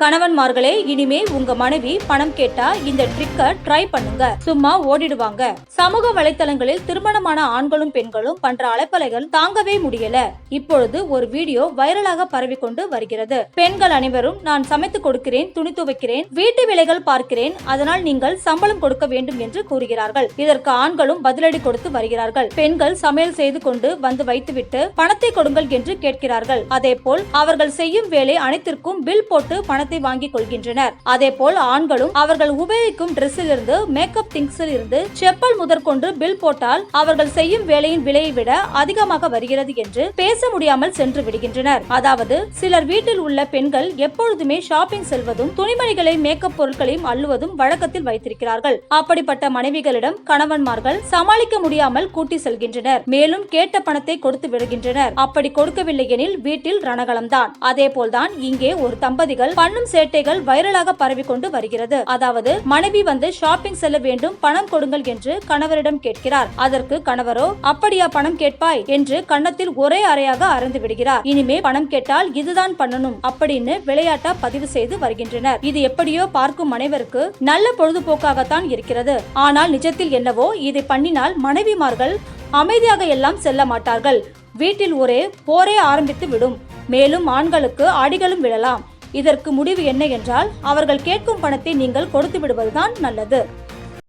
கணவன்மார்களே இனிமே உங்க மனைவி பணம் கேட்டா இந்த ட்ரிக்க ட்ரை பண்ணுங்க. சும்மா ஓடிடுவாங்க. சமூக வலைத்தளங்களில் திருமணமான ஆண்களும் பெண்களும் பண்ற அலைப்பலைகள் தாங்கவே முடியல. இப்பொழுது ஒரு வீடியோ வைரலாக பரவிக்கொண்டு வருகிறது. பெண்கள் அனைவரும் நான் சமைத்து கொடுக்கிறேன் துணி துவைக்கிறேன் வீட்டு வேலைகள் பார்க்கிறேன் அதனால் நீங்கள் சம்பளம் கொடுக்க வேண்டும் என்று கூறுகிறார்கள். இதற்கு ஆண்களும் பதிலடி கொடுத்து வருகிறார்கள். பெண்கள் சமையல் செய்து கொண்டு வந்து வைத்துவிட்டு பணத்தை கொடுங்கள் என்று கேட்கிறார்கள். அதேபோல் அவர்கள் செய்யும் வேலை அனைத்திற்கும் பில் போட்டு பணத்தை வாங்கிக் கொள்கின்றனர். அதே போல் ஆண்களும் அவர்கள் உபயோகிக்கும் டிரெஸ்ஸில் இருந்து மேக்கப் திங்ஸில் இருந்து செப்பல் முதற்கொண்டு பில் போட்டால் அவர்கள் செய்யும் வேலையின் விலையை விட அதிகமாக வருகிறது என்று பேச முடியாமல் சென்று விடுகின்றனர். அதாவது சிலர் வீட்டில் உள்ள பெண்கள் எப்பொழுதுமே ஷாப்பிங் செல்வதும் துணிமணிகளை மேக்கப் பொருட்களையும் அள்ளுவதும் வழக்கத்தில் வைத்திருக்கிறார்கள். அப்படிப்பட்ட மனைவிகளிடம் கணவன்மார்கள் சமாளிக்க முடியாமல் கூட்டி செல்கின்றனர். மேலும் கேட்ட பணத்தை கொடுத்து விடுகின்றனர். அப்படி கொடுக்கவில்லை எனில் வீட்டில் ரணகலம்தான் அதே போல்தான் இங்கே ஒரு தம்பதிகள் பண்ணும் சேட்டைகள் வைரலாக பரவிக்கொண்டு வருகிறது. அதாவது மனைவி வந்து ஷாப்பிங் செல்ல வேண்டும் பணம் கொடுங்கள் என்று கணவரிடம் கேட்கிறார். அதற்கு கணவரோ அப்படியா பணம் கேட்பாய் என்று கன்னத்தில் ஒரே அறையாக அறந்து விடுகிறார். இனிமே பணம் கேட்டால் இதுதான் பண்ணணும் அப்படின்னு விளையாட்டா பதிவு செய்து வருகின்றனர். இது எப்படியோ பார்க்கும் அனைவருக்கு நல்ல பொழுதுபோக்காகத்தான் இருக்கிறது. ஆனால் நிஜத்தில் என்னவோ இதை பண்ணினால் மனைவிமார்கள் அமைதியாக எல்லாம் செல்ல மாட்டார்கள். வீட்டில் ஒரே போரே ஆரம்பித்து விடும். மேலும் ஆண்களுக்கு அடிகளும் விழலாம். இதற்கு முடிவு என்ன என்றால் அவர்கள் கேட்கும் பணத்தை நீங்கள் கொடுத்து விடுவதுதான் நல்லது.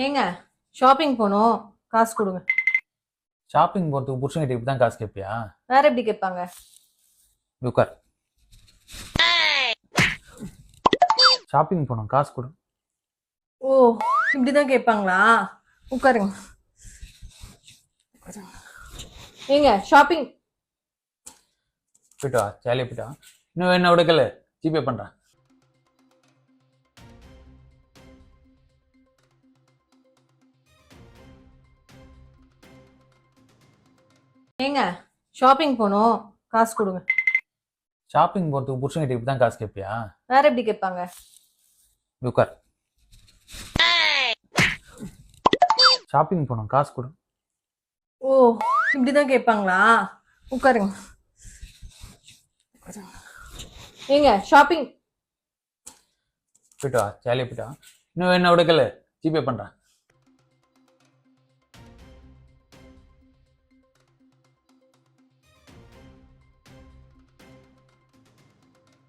ஏங்க ஷாப்பிங் போகணும் காசு கொடுங்க. ஷாப்பிங் போகிறதுக்கு புருஷன்கிட்ட இப்படி தான் காசு கேட்பியா? வேற எப்படி கேட்பாங்க? இப்படி உட்கார். ஷாப்பிங் போகணும் காசு கொடு. ஓ இப்படிதான் கேட்பாங்களா? உட்காருங்க. ஏங்க ஷாப்பிங் போயிட்டு வா. ஜாலியாக போயிட்டு வா. இன்னும் என்ன விடக்கல. ஜிபே பண்ணுறேன் ஏங்க ஷாப்பிங் போகணும். காசு கொடுங்க. ஷாப்பிங் போகிறதுக்கு புருஷன்கிட்ட இப்படி தான் காசு கேட்பியா? வேற எப்படி கேட்பாங்க? இப்படி உட்கார். ஷாப்பிங் போகணும். காசு கொடு. ஓ இப்படிதான் கேட்பாங்களா? உட்காருங்க. ஏங்க ஷாப்பிங் போயிட்டு வா ஜாலியாக போயிட்டு வா. இன்னும் என்ன விடக்கல ஜிபே பண்ணுறேன்